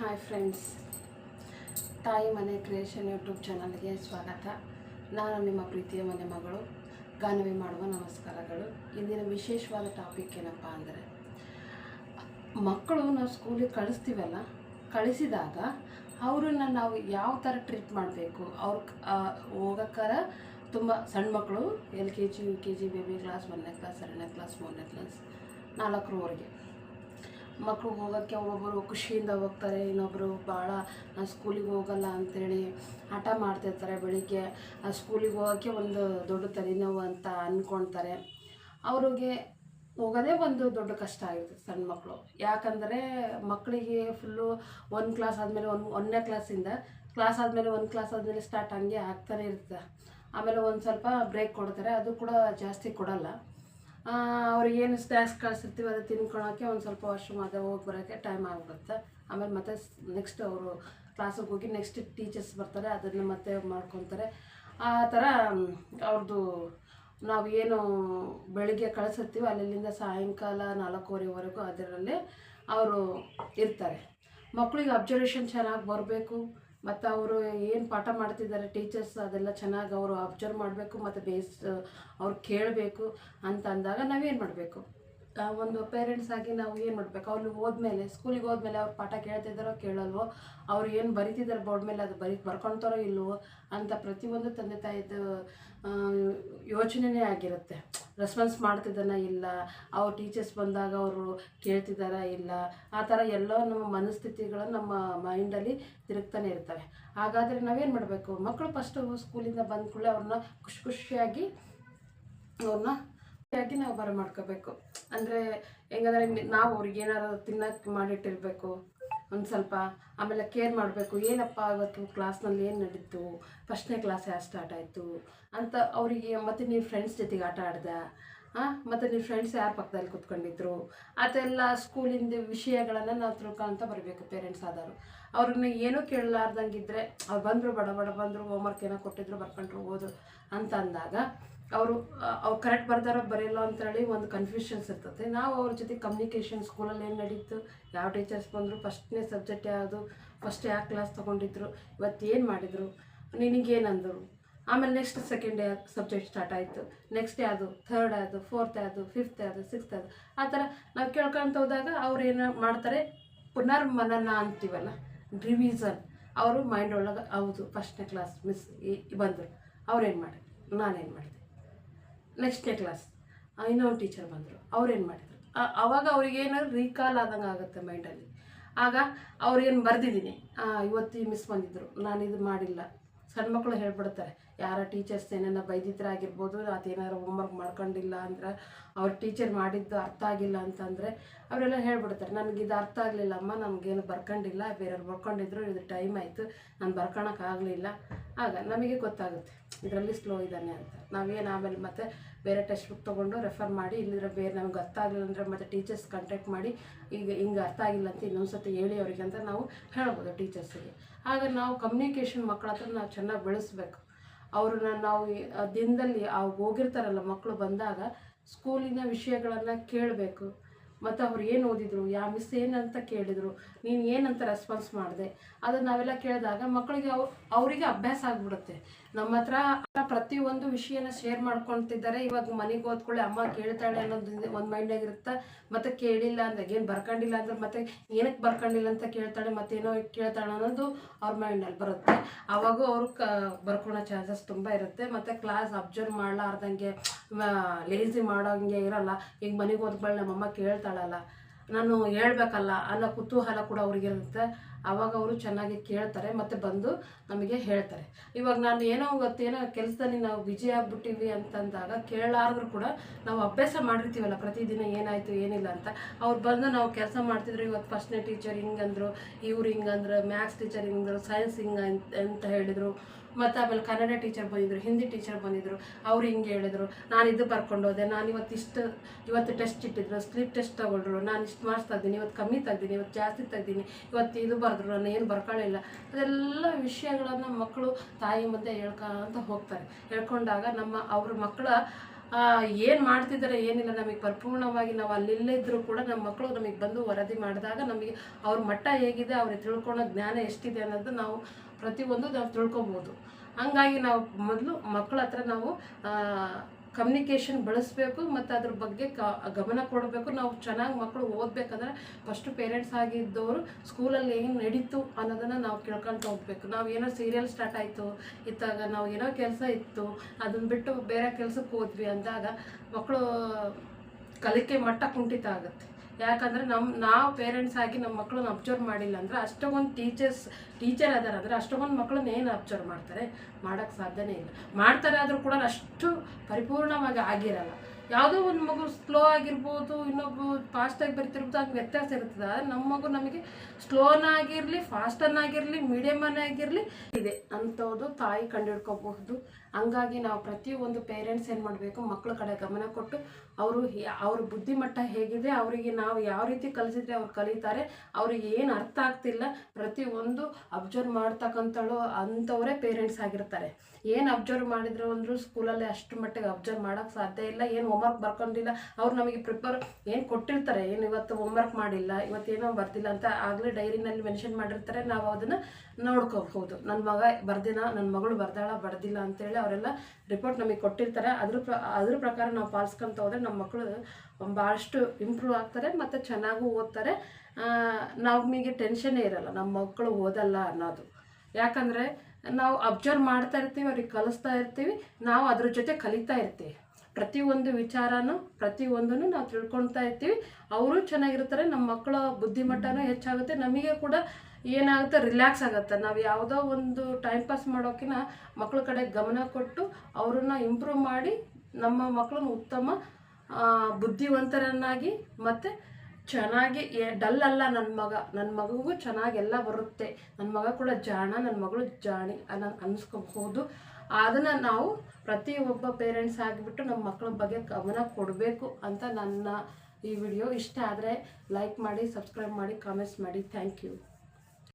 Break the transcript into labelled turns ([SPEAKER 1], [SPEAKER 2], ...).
[SPEAKER 1] Hi friends ತಾಯಿ ಮನೆ creation YouTube ಚಾನಲ್ಗೆ ಸ್ವಾಗತ. ನಾನು ನಿಮ್ಮ ಪ್ರೀತಿಯ ಮನೆ ಮಗಳು. ಗಾನವಿ ಮಾಡುವ ನಮಸ್ಕಾರಗಳು. ಇಂದಿನ ವಿಶೇಷವಾದ ಟಾಪಿಕ್ ಏನಪ್ಪ ಅಂದರೆ, ಮಕ್ಕಳು ನಾವು ಸ್ಕೂಲಿಗೆ ಕಳಿಸ್ತೀವಲ್ಲ, ಕಳಿಸಿದಾಗ ಅವ್ರನ್ನ ನಾವು ಯಾವ ಥರ ಟ್ರೀಟ್ ಮಾಡಬೇಕು? ಅವ್ರ ಹೋಗೋಕ್ಕಾರ ತುಂಬ ಸಣ್ಣ ಮಕ್ಕಳು L K G, U K G baby class ಒಂದನೇ ಕ್ಲಾಸ್ ಎರಡನೇ ಕ್ಲಾಸ್ ಮೂರನೇ ಕ್ಲಾಸ್ ನಾಲ್ಕರವರೆಗೆ. ಮಕ್ಕಳು ಹೋಗೋಕ್ಕೆ ಒಬ್ಬೊಬ್ಬರು ಖುಷಿಯಿಂದ ಹೋಗ್ತಾರೆ ಇನ್ನೊಬ್ಬರು ಭಾಳ ಸ್ಕೂಲಿಗೆ ಹೋಗಲ್ಲ ಅಂತೇಳಿ ಹಠ ಮಾಡ್ತಿರ್ತಾರೆ ಬೆಳಿಗ್ಗೆ. ಆ ಸ್ಕೂಲಿಗೆ ಹೋಗೋಕ್ಕೆ ಒಂದು ದೊಡ್ಡ ತಲೆನೋವು ಅಂತ ಅಂದ್ಕೊಳ್ತಾರೆ ಅವ್ರಿಗೆ ಹೋಗೋದೇ ಒಂದು ದೊಡ್ಡ ಕಷ್ಟ ಆಗುತ್ತೆ ಸಣ್ಣ ಮಕ್ಕಳು ಯಾಕಂದರೆ ಮಕ್ಕಳಿಗೆ ಫುಲ್ಲು ಒಂದು ಕ್ಲಾಸ್ ಆದಮೇಲೆ ಒಂದು, ಒಂದನೇ ಕ್ಲಾಸಿಂದ ಕ್ಲಾಸ್ ಆದಮೇಲೆ ಒಂದು ಕ್ಲಾಸ್ ಆದಮೇಲೆ ಸ್ಟಾರ್ಟ್ ಹಂಗೆ ಆಗ್ತಾನೆ ಇರುತ್ತೆ. ಆಮೇಲೆ ಒಂದು ಸ್ವಲ್ಪ ಬ್ರೇಕ್ ಕೊಡ್ತಾರೆ, ಅದು ಕೂಡ ಜಾಸ್ತಿ ಕೊಡಲ್ಲ. ಅವ್ರಿಗೆ ಏನು ಸ್ನ್ಯಾಕ್ಸ್ ಕಳಿಸಿರ್ತೀವಿ ಅದು ತಿನ್ಕೊಳಕ್ಕೆ ಒಂದು ಸ್ವಲ್ಪ ವಾಶ್ರೂಮ್ ಅದು ಹೋಗಿ ಬರೋಕ್ಕೆ ಟೈಮ್ ಆಗಿಬಿಡುತ್ತೆ ಆಮೇಲೆ ಮತ್ತೆ ನೆಕ್ಸ್ಟ್ ಅವರು ಕ್ಲಾಸಿಗೆ ಹೋಗಿ ನೆಕ್ಸ್ಟ್ ಟೀಚರ್ಸ್ ಬರ್ತಾರೆ, ಅದನ್ನು ಮತ್ತೆ ಮಾಡ್ಕೊತಾರೆ. ಆ ಥರ ಅವ್ರದ್ದು ನಾವು ಏನು ಬೆಳಿಗ್ಗೆ ಕಳಿಸಿರ್ತೀವಿ ಅಲ್ಲಿಂದ ಸಾಯಂಕಾಲ ನಾಲ್ಕೂವರೆವರೆಗೂ ಅದರಲ್ಲೇ ಅವರು ಇರ್ತಾರೆ. ಮಕ್ಕಳಿಗೆ ಅಬ್ಸರ್ವೇಷನ್ ಚೆನ್ನಾಗಿ ಬರಬೇಕು. ಮತ್ತು ಅವರು ಏನು ಪಾಠ ಮಾಡ್ತಿದ್ದಾರೆ ಟೀಚರ್ಸ್ ಅದೆಲ್ಲ ಚೆನ್ನಾಗಿ ಅವರು ಅಬ್ಸರ್ವ್ ಮಾಡಬೇಕು, ಮತ್ತು ಬೇಸ್ ಅವ್ರು ಕೇಳಬೇಕು ಅಂತ ಅಂದಾಗ ನಾವೇನು ಮಾಡಬೇಕು? ಒಂದು ಪೇರೆಂಟ್ಸ್ ಆಗಿ ನಾವು ಏನು ಮಾಡಬೇಕು? ಅವ್ರಿಗೆ ಹೋದ್ಮೇಲೆ ಸ್ಕೂಲಿಗೆ ಹೋದ್ಮೇಲೆ ಅವ್ರು ಪಾಠ ಕೇಳ್ತಿದ್ದಾರೋ ಕೇಳಲ್ವೋ? ಅವ್ರು ಏನು ಬರಿತಿದ್ದಾರೆ ಬೋರ್ಡ್ ಮೇಲೆ, ಅದು ಬರಿ ಬರ್ಕೊಳ್ತಾರೋ ಇಲ್ವೋ? ಅಂತ ಪ್ರತಿಯೊಂದು ತಂದೆ ತಾಯಿದು ಯೋಚನೆನೇ ಆಗಿರುತ್ತೆ. ರೆಸ್ಪಾನ್ಸ್ ಮಾಡ್ತಿದ್ದಾನ ಇಲ್ಲ? ಅವ್ರ ಟೀಚರ್ಸ್ ಬಂದಾಗ ಅವರು ಕೇಳ್ತಿದ್ದಾರ ಇಲ್ಲ? ಆ ಥರ ಎಲ್ಲ ನಮ್ಮ ಮನಸ್ಥಿತಿಗಳು ನಮ್ಮ ಮೈಂಡಲ್ಲಿ ತಿರುಗ್ತಾನೆ ಇರ್ತವೆ. ಹಾಗಾದರೆ ನಾವೇನು ಮಾಡಬೇಕು? ಮಕ್ಕಳು ಫಸ್ಟು ಸ್ಕೂಲಿಂದ ಬಂದ ಕೂಡಲೇ ಅವ್ರನ್ನ ಖುಷಿ ಖುಷಿಯಾಗಿ ಅವ್ರನ್ನ ಖುಷಿಯಾಗಿ ನಾವು ಬರ ಮಾಡ್ಕೋಬೇಕು. ಅಂದರೆ ಹೆಂಗಂದ್ರೆ ನಾವು ಅವ್ರಿಗೆ ಏನಾರು ತಿನ್ನಕ್ಕೆ ಮಾಡಿಟ್ಟಿರಬೇಕು. ಒಂದು ಸ್ವಲ್ಪ ಆಮೇಲೆ ಕೇರ್ ಮಾಡಬೇಕು. ಏನಪ್ಪ ಇವತ್ತು ಕ್ಲಾಸ್ನಲ್ಲಿ ಏನು ನಡೀತು? ಫಸ್ಟ್ನೇ ಕ್ಲಾಸ್ ಯಾರು ಸ್ಟಾರ್ಟ್ ಆಯಿತು? ಅಂತ ಅವರಿಗೆ, ಮತ್ತು ನೀವು ಫ್ರೆಂಡ್ಸ್ ಜೊತೆಗೆ ಆಟ ಆಡ್ದ? ಹಾಂ ಮತ್ತು ನಿಮ್ಮ ಫ್ರೆಂಡ್ಸ್ ಯಾರು ಪಕ್ಕದಲ್ಲಿ ಕೂತ್ಕೊಂಡಿದ್ರು? ಅದೆಲ್ಲ ಸ್ಕೂಲಿಂದ ವಿಷಯಗಳನ್ನು ನಾವು ತಿಳ್ಕೊಂತ ಬರಬೇಕು ಪೇರೆಂಟ್ಸ್ ಆದವರು. ಅವ್ರನ್ನ ಏನೂ ಕೇಳಲಾರ್ದಂಗಿದ್ರೆ, ಅವ್ರು ಬಂದರು, ಬಡ ಬಡ ಬಂದರು ಹೋಮ್ವರ್ಕ್ ಏನೋ ಕೊಟ್ಟಿದ್ರು, ಬರ್ಕೊಂಡ್ರು, ಓದು ಅಂತ ಅಂದಾಗ ಅವರು ಅವ್ರು ಕರೆಕ್ಟ್ ಬರ್ತಾರೋ ಬರೆಯಲ್ಲ ಅಂತ ಅಂತೇಳಿ ಒಂದು ಕನ್ಫ್ಯೂಷನ್ಸ್ ಇರ್ತದೆ ನಾವು ಅವ್ರ ಜೊತೆ ಕಮ್ಯುನಿಕೇಷನ್ ಸ್ಕೂಲಲ್ಲಿ ಏನು ನಡೀತು, ಯಾವ ಟೀಚರ್ಸ್ ಬಂದರು ಫಸ್ಟ್ನೇ ಸಬ್ಜೆಕ್ಟ್ ಯಾವುದು ಫಸ್ಟ್ ಯಾವ ಕ್ಲಾಸ್ ತೊಗೊಂಡಿದ್ರು, ಇವತ್ತು ಏನು ಮಾಡಿದರು, ನಿನಗೇನಂದರು. ಆಮೇಲೆ ನೆಕ್ಸ್ಟ್ ಸೆಕೆಂಡ್ ಸಬ್ಜೆಕ್ಟ್ ಸ್ಟಾರ್ಟ್ ಆಯಿತು ನೆಕ್ಸ್ಟ್ ಯಾವುದು ಥರ್ಡ್ ಯಾವುದು ಫೋರ್ತ್ ಯಾವುದು ಫಿಫ್ತ್ ಯಾವುದು ಸಿಕ್ಸ್ತ್ ಯಾವುದು. ಆ ಥರ ನಾವು ಕೇಳ್ಕೊಂತ ಹೋದಾಗ ಅವ್ರು ಏನು ಮಾಡ್ತಾರೆ, ಪುನರ್ಮನನ ಅಂತೀವಲ್ಲ ರಿವಿಸನ್ ಅವರು ಮೈಂಡ್ ಒಳಗೆ, ಹೌದು ಫಸ್ಟ್ನೇ ಕ್ಲಾಸ್ ಮಿಸ್ ಬಂದರು. ಅವ್ರೇನು ಮಾಡಿದ್ರು? ನಾನೇನು ಮಾಡಿದೆ? ನೆಕ್ಸ್ಟ್ನೇ ಕ್ಲಾಸ್ ಇನ್ನೊಂದು ಟೀಚರ್ ಬಂದರು. ಅವ್ರೇನು ಮಾಡಿದರು? ಅವಾಗ ಅವ್ರಿಗೆ ಏನಾದ್ರು ರೀಕಾಲ್ ಆದಂಗೆ ಆಗುತ್ತೆ ಮೈಂಡಲ್ಲಿ ಆಗ ಅವ್ರೇನು ಬರೆದಿದ್ದೀನಿ ಇವತ್ತು ಮಿಸ್ ಬಂದಿದ್ದರು ನಾನು ಇದು ಮಾಡಿಲ್ಲ. ಸಣ್ಣ ಮಕ್ಕಳು ಹೇಳ್ಬಿಡ್ತಾರೆ. ಯಾರ ಟೀಚರ್ಸ್ ಏನೇನೋ ಆಗಿರ್ಬೋದು ಅದೇನಾರು ಹೋಮ್ವರ್ಕ್ ಮಾಡ್ಕೊಂಡಿಲ್ಲ ಅಂದ್ರೆ, ಅವ್ರ ಟೀಚರ್ ಮಾಡಿದ್ದು ಅರ್ಥ ಆಗಿಲ್ಲ ಅಂತಂದರೆ ಅವರೆಲ್ಲ ಹೇಳ್ಬಿಡ್ತಾರೆ. ಇದು ಅರ್ಥ ಆಗಲಿಲ್ಲ ಅಮ್ಮ, ನಮಗೇನು ಬರ್ಕೊಂಡಿಲ್ಲ. ಬೇರೆಯವ್ರು ಬರ್ಕೊಂಡಿದ್ರು, ಇದು ಟೈಮ್ ಆಯಿತು. ನಾನು ಬರ್ಕೊಳಕ್ಕಾಗಲಿಲ್ಲ ಆಗ ನಮಗೆ ಗೊತ್ತಾಗುತ್ತೆ. ಇದರಲ್ಲಿ ಸ್ಲೋ ಇದ್ದಾನೆ ಅಂತ. ನಾವೇನು ಆಮೇಲೆ ಮತ್ತೆ ಬೇರೆ ಟೆಕ್ಸ್ಟ್ ಬುಕ್ ತೊಗೊಂಡು ರೆಫರ್ ಮಾಡಿ ಇಲ್ಲಿದ್ರೆ ಬೇರೆ ನಮ್ಗೆ ಅರ್ಥ ಆಗಲಿಲ್ಲ ಅಂದರೆ ಮತ್ತು ಟೀಚರ್ಸ್ ಕಾಂಟ್ಯಾಕ್ಟ್ ಮಾಡಿ, ಈಗ ಹಿಂಗೆ ಅರ್ಥ ಆಗಿಲ್ಲ ಅಂತ ಇನ್ನೊಂದು ಸತಿ ಹೇಳಿ ಅವರಿಗೆ ಅಂತ ನಾವು ಹೇಳ್ಬೋದು ಟೀಚರ್ಸಿಗೆ ಆಗ ನಾವು ಕಮ್ಯುನಿಕೇಷನ್ ಮಕ್ಕಳ ಹತ್ರ ನಾವು ಚೆನ್ನಾಗಿ ಬೆಳೆಸ್ಬೇಕು. ಅವ್ರನ್ನ ನಾವು ದಿನದಲ್ಲಿ ಆ ಹೋಗಿರ್ತಾರಲ್ಲ ಮಕ್ಕಳು ಬಂದಾಗ ಸ್ಕೂಲಿನ ವಿಷಯಗಳನ್ನು ಕೇಳಬೇಕು. ಮತ್ತು ಅವ್ರು ಏನು ಓದಿದ್ರು ಯಾವ ಮಿಸ್ ಏನಂತ ಕೇಳಿದರು, ನೀನು ಏನಂತ ರೆಸ್ಪಾನ್ಸ್ ಮಾಡಿದೆ. ಅದನ್ನು ನಾವೆಲ್ಲ ಕೇಳಿದಾಗ ಮಕ್ಕಳಿಗೆ ಅವರಿಗೆ ಅಭ್ಯಾಸ ಆಗಿಬಿಡುತ್ತೆ. ನಮ್ಮ ಹತ್ರ ಪ್ರತಿಯೊಂದು ವಿಷಯನ ಶೇರ್ ಮಾಡ್ಕೊಂತಿದ್ದಾರೆ ಇವಾಗ ಮನೆಗೆ ಹೋದ್ಕೊಳ್ಳಿ ಅಮ್ಮ ಕೇಳ್ತಾಳೆ ಅನ್ನೋದು ಒಂದು ಮೈಂಡಾಗಿರುತ್ತೆ ಮತ್ತೆ ಕೇಳಿಲ್ಲ ಅಂದ್ರೆ ಏನು ಬರ್ಕೊಂಡಿಲ್ಲ ಅಂದ್ರೆ ಮತ್ತೆ ಏನಕ್ಕೆ ಬರ್ಕೊಂಡಿಲ್ಲ ಅಂತ ಕೇಳ್ತಾಳೆ, ಮತ್ತೇನೋ ಕೇಳ್ತಾಳೆ ಅನ್ನೋದು ಅವ್ರ ಮೈಂಡಲ್ಲಿ ಬರುತ್ತೆ. ಅವಾಗೂ ಅವ್ರು ಕ ಬರ್ಕೊಳೋ ಚಾನ್ಸಸ್ ತುಂಬಾ ಇರುತ್ತೆ. ಮತ್ತೆ ಕ್ಲಾಸ್ ಅಬ್ಸರ್ವ್ ಮಾಡಲಾರ್ದಂಗೆ ಲೇಸಿ ಮಾಡೋಂಗೆ ಇರಲ್ಲ. ಈಗ ಮನೆಗೆ ಹೋದ್ಕೊಳ್ಳಿ ನಮ್ಮಮ್ಮ ಕೇಳ್ತಾಳಲ್ಲ, ನಾನು ಹೇಳ್ಬೇಕಲ್ಲ ಅನ್ನೋ ಕುತೂಹಲ ಕೂಡ ಅವ್ರಿಗಿರುತ್ತೆ. ಆವಾಗ ಅವರು ಚೆನ್ನಾಗಿ ಕೇಳ್ತಾರೆ, ಮತ್ತು ಬಂದು ನಮಗೆ ಹೇಳ್ತಾರೆ. ಇವಾಗ ನಾನು ಏನೋ ಗೊತ್ತೇನೋ ಕೆಲಸದಲ್ಲಿ ನಾವು ಬಿಜಿ ಆಗ್ಬಿಟ್ಟಿವಿ ಅಂತಂದಾಗ ಕೇಳಲಾರದ್ರು ಕೂಡ ನಾವು ಅಭ್ಯಾಸ ಮಾಡಿರ್ತೀವಲ್ಲ, ಪ್ರತಿದಿನ ಏನಾಯಿತು, ಏನಿಲ್ಲ ಅಂತ. ಅವ್ರು ಬಂದು ನಾವು ಕೆಲಸ ಮಾಡ್ತಿದ್ರು ಇವತ್ತು ಫಸ್ಟ್ನೇ ಟೀಚರ್ ಹಿಂಗಂದ್ರು, ಇವ್ರು ಹಿಂಗಂದ್ರು ಮ್ಯಾಥ್ಸ್ ಟೀಚರ್ ಹಿಂಗಂದ್ರು ಸೈನ್ಸ್ ಹಿಂಗೆ ಅಂತ ಹೇಳಿದರು. ಮತ್ತು ಆಮೇಲೆ ಕನ್ನಡ ಟೀಚರ್ ಬಂದಿದ್ರು, ಹಿಂದಿ ಟೀಚರ್ ಬಂದಿದ್ರು, ಅವ್ರು ಹಿಂಗೆ ಹೇಳಿದ್ರು. ನಾನು ಇದು ಬರ್ಕೊಂಡು ಹೋದೆ, ನಾನು ಇವತ್ತು ಇಷ್ಟು, ಇವತ್ತು ಟೆಸ್ಟ್ ಇಟ್ಟಿದ್ರು ಸ್ಲಿಪ್ ಟೆಸ್ಟ್ ತಗೊಂಡ್ರು, ನಾನು ಇಷ್ಟು ಮಾರ್ಕ್ಸ್ ತೆಗ್ದೀನಿ, ಇವತ್ತು ಕಮ್ಮಿ ತೆಗ್ದೀನಿ, ಇವತ್ತು ಜಾಸ್ತಿ ತೆಗ್ದೀನಿ, ಇವತ್ತು ಇದು ಬರೆದ್ರು ನಾನು ಏನು ಬರ್ಕೊಳ್ಳಿಲ್ಲ ಅದೆಲ್ಲ ವಿಷಯಗಳನ್ನು ಮಕ್ಕಳು ತಾಯಿ ಮುಂದೆ ಹೇಳ್ಕೊಂತ ಹೋಗ್ತಾರೆ. ಹೇಳ್ಕೊಂಡಾಗ ನಮ್ಮ ಅವ್ರ ಮಕ್ಕಳ ಏನು ಮಾಡ್ತಿದ್ದಾರೆ, ಏನಿಲ್ಲ, ನಮಗೆ ಪರಿಪೂರ್ಣವಾಗಿ ನಾವು ಅಲ್ಲಿಲ್ಲೇ ಕೂಡ ನಮ್ಮ ಮಕ್ಕಳು ನಮಗೆ ಬಂದು ವರದಿ ಮಾಡಿದಾಗ ನಮಗೆ ಅವ್ರ ಮಟ್ಟ ಹೇಗಿದೆ, ಅವ್ರಿಗೆ ತಿಳ್ಕೊಳ್ಳೋ ಜ್ಞಾನ ಎಷ್ಟಿದೆ ಅನ್ನೋದು ನಾವು ಪ್ರತಿಯೊಂದು ನಾವು ತಿಳ್ಕೊಬೋದು. ಹಂಗಾಗಿ ನಾವು ಮೊದಲು ಮಕ್ಕಳ ಹತ್ರ ನಾವು ಕಮ್ಯುನಿಕೇಷನ್ ಬಳಸಬೇಕು ಮತ್ತು ಅದ್ರ ಬಗ್ಗೆ ಕ, ಗಮನ ಕೊಡಬೇಕು. ನಾವು ಚೆನ್ನಾಗಿ ಮಕ್ಕಳು ಓದಬೇಕಂದ್ರೆ ಫಸ್ಟು ಪೇರೆಂಟ್ಸ್ ಆಗಿದ್ದವರು ಸ್ಕೂಲಲ್ಲಿ ಏನು ನಡೀತು ಅನ್ನೋದನ್ನು ನಾವು ಕೇಳ್ಕೊಂಡು ಹೋಗ್ಬೇಕು. ನಾವು ಏನೋ ಸೀರಿಯಲ್ ಸ್ಟಾರ್ಟ್ ಆಯಿತು, ಇತ್ತಾಗ ನಾವು ಏನೋ ಕೆಲಸ ಇತ್ತು ಅದನ್ನು ಬಿಟ್ಟು ಬೇರೆ ಕೆಲಸಕ್ಕೆ ಹೋದ್ವಿ ಅಂದಾಗ ಮಕ್ಕಳು ಕಲಿಕೆ ಮಟ್ಟ ಕುಂಠಿತ ಆಗುತ್ತೆ. ಯಾಕಂದರೆ ನಮ್ಮ ನಾವು ಪೇರೆಂಟ್ಸ್ ಆಗಿ ನಮ್ಮ ಮಕ್ಕಳನ್ನ ಅಬ್ಸರ್ವ್ ಮಾಡಿಲ್ಲ ಅಂದ್ರೆ ಅಷ್ಟೊಂದು ಟೀಚರ್ಸ್ ಟೀಚರ್ ಅದಾರ ಅಂದ್ರೆ ಅಷ್ಟೊಂದು ಮಕ್ಕಳನ್ನ ಏನು ಅಬ್ಸರ್ವ್ ಮಾಡ್ತಾರೆ? ಮಾಡಕ್ ಸಾಧ್ಯನೇ ಇಲ್ಲ. ಮಾಡ್ತಾರೆ ಆದ್ರೂ ಕೂಡ ಅಷ್ಟು ಪರಿಪೂರ್ಣವಾಗಿ ಆಗಿರಲ್ಲ. ಯಾವುದೋ ಒಂದು ಮಗು ಸ್ಲೋ ಆಗಿರ್ಬೋದು, ಇನ್ನೊಬ್ಬ ಫಾಸ್ಟಾಗಿ ಬರ್ತಿರ್ಬೋದು, ಅದು ವ್ಯತ್ಯಾಸ ಇರ್ತದೆ ಆದರೆ ನಮ್ಮ ಮಗು ನಮಗೆ ಸ್ಲೋನಾಗಿರಲಿ ಫಾಸ್ಟನ್ನಾಗಿರಲಿ ಮೀಡಿಯಮನ್ನಾಗಿರಲಿ ಇದೆ. ಅಂಥದ್ದು ತಾಯಿ ಕಂಡುಹಿಡ್ಕೋಬಹುದು. ಹಂಗಾಗಿ ನಾವು ಪ್ರತಿಯೊಂದು ಪೇರೆಂಟ್ಸ್ ಏನು ಮಾಡಬೇಕು ಮಕ್ಕಳ ಕಡೆ ಗಮನ ಕೊಟ್ಟು ಅವರು ಅವ್ರ ಬುದ್ಧಿಮಟ್ಟ ಹೇಗಿದೆ, ಅವರಿಗೆ ನಾವು ಯಾವ ರೀತಿ ಕಲಿಸಿದ್ರೆ ಅವ್ರು ಕಲಿತಾರೆ, ಅವ್ರಿಗೆ ಏನು ಅರ್ಥ ಆಗ್ತಿಲ್ಲ, ಪ್ರತಿಯೊಂದು ಅಬ್ಸರ್ವ್ ಮಾಡ್ತಕ್ಕಂಥಳು ಅಂಥವರೇ ಪೇರೆಂಟ್ಸ್ ಆಗಿರ್ತಾರೆ. ಏನು ಅಬ್ಸರ್ವ್ ಮಾಡಿದ್ರು ಅಂದರೂ ಸ್ಕೂಲಲ್ಲಿ ಅಷ್ಟು ಮಟ್ಟಿಗೆ ಅಬ್ಸರ್ವ್ ಮಾಡೋಕ್ಕೆ ಸಾಧ್ಯ ಇಲ್ಲ, ಏನು ಹೋಮ್ವರ್ಕ್ ಬರ್ಕೊಂಡಿಲ್ಲ, ಅವ್ರು ನಮಗೆ ಪ್ರಿಪೇರ್ ಏನು ಕೊಟ್ಟಿರ್ತಾರೆ, ಏನು ಇವತ್ತು ಹೋಮ್ವರ್ಕ್ ಮಾಡಿಲ್ಲ, ಇವತ್ತೇನೋ ಬರ್ತಿಲ್ಲ ಅಂತ ಆಗಲೇ ಡೈರಿನಲ್ಲಿ ಮೆನ್ಷನ್ ಮಾಡಿರ್ತಾರೆ, ನಾವು ಅದನ್ನು ನೋಡ್ಕೋಬಹುದು ನನ್ನ ಮಗ ಬರ್ದಿನ ನನ್ನ ಮಗಳು ಬರ್ದಾಳ, ಬರ್ದಿಲ್ಲ ಅಂತೇಳಿ ಅವರೆಲ್ಲ ರಿಪೋರ್ಟ್ ನಮಗೆ ಕೊಟ್ಟಿರ್ತಾರೆ. ಅದ್ರ ಪ್ರ ಅದ್ರ ಪ್ರಕಾರ ನಾವು ಪಾಲಿಸ್ಕೊಂತ ಹೋದರೆ ನಮ್ಮ ಮಕ್ಕಳು ಭಾಳಷ್ಟು ಇಂಪ್ರೂವ್ ಆಗ್ತಾರೆ ಮತ್ತು ಚೆನ್ನಾಗೂ ಓದ್ತಾರೆ. ನಮಗೆ ಟೆನ್ಷನ್ನೇ ಇರಲ್ಲ. ನಮ್ಮ ಮಕ್ಕಳು ಓದಲ್ಲ ಅನ್ನೋದು. ಯಾಕಂದರೆ ನಾವು ಅಬ್ಸರ್ವ್ ಮಾಡ್ತಾ ಇರ್ತೀವಿ, ಅವ್ರಿಗೆ ಕಲಿಸ್ತಾ ಇರ್ತೀವಿ. ನಾವು ಅದ್ರ ಜೊತೆ ಕಲಿತಾ ಇರ್ತೀವಿ. ಪ್ರತಿಯೊಂದು ವಿಚಾರನೂ, ಪ್ರತಿಯೊಂದನ್ನು ನಾವು ತಿಳ್ಕೊಳ್ತಾ ಇರ್ತೀವಿ. ಅವರು ಚೆನ್ನಾಗಿರ್ತಾರೆ ನಮ್ಮ ಮಕ್ಕಳ ಬುದ್ಧಿಮಟ್ಟನೂ ಹೆಚ್ಚಾಗುತ್ತೆ. ನಮಗೆ ಕೂಡ ಏನಾಗುತ್ತೆ ರಿಲ್ಯಾಕ್ಸ್ ಆಗುತ್ತೆ. ನಾವು ಯಾವುದೋ ಒಂದು ಟೈಮ್ ಪಾಸ್ ಮಾಡೋಕ್ಕಿಂತ ಮಕ್ಕಳ ಕಡೆ ಗಮನ ಕೊಟ್ಟು ಅವ್ರನ್ನ ಇಂಪ್ರೂವ್ ಮಾಡಿ ನಮ್ಮ ಮಕ್ಕಳನ್ನ ಉತ್ತಮ ಬುದ್ಧಿವಂತರನ್ನಾಗಿ ಮತ್ತು ಚೆನ್ನಾಗಿ ಡಲ್ ಅಲ್ಲ ನನ್ನ ಮಗ. ನನ್ನ ಮಗುಗೂ ಚೆನ್ನಾಗಿ ಎಲ್ಲ ಬರುತ್ತೆ. ನನ್ನ ಮಗ ಕೂಡ ಜಾಣ ನನ್ನ ಮಗಳು ಜಾಣಿ ಅನ್ನೋ ಅನ್ಸ್ಕೋಬಹುದು. ಅದನ್ನು ನಾವು ಪ್ರತಿಯೊಬ್ಬ ಪೇರೆಂಟ್ಸ್ ಆಗಿಬಿಟ್ಟು ನಮ್ಮ ಮಕ್ಕಳ ಬಗ್ಗೆ ಗಮನ ಕೊಡಬೇಕು ಅಂತ ನನ್ನ ಈ ವಿಡಿಯೋ ಇಷ್ಟ ಆದರೆ ಲೈಕ್ ಮಾಡಿ ಸಬ್ಸ್ಕ್ರೈಬ್ ಮಾಡಿ ಕಾಮೆಂಟ್ಸ್ ಮಾಡಿ. Thank you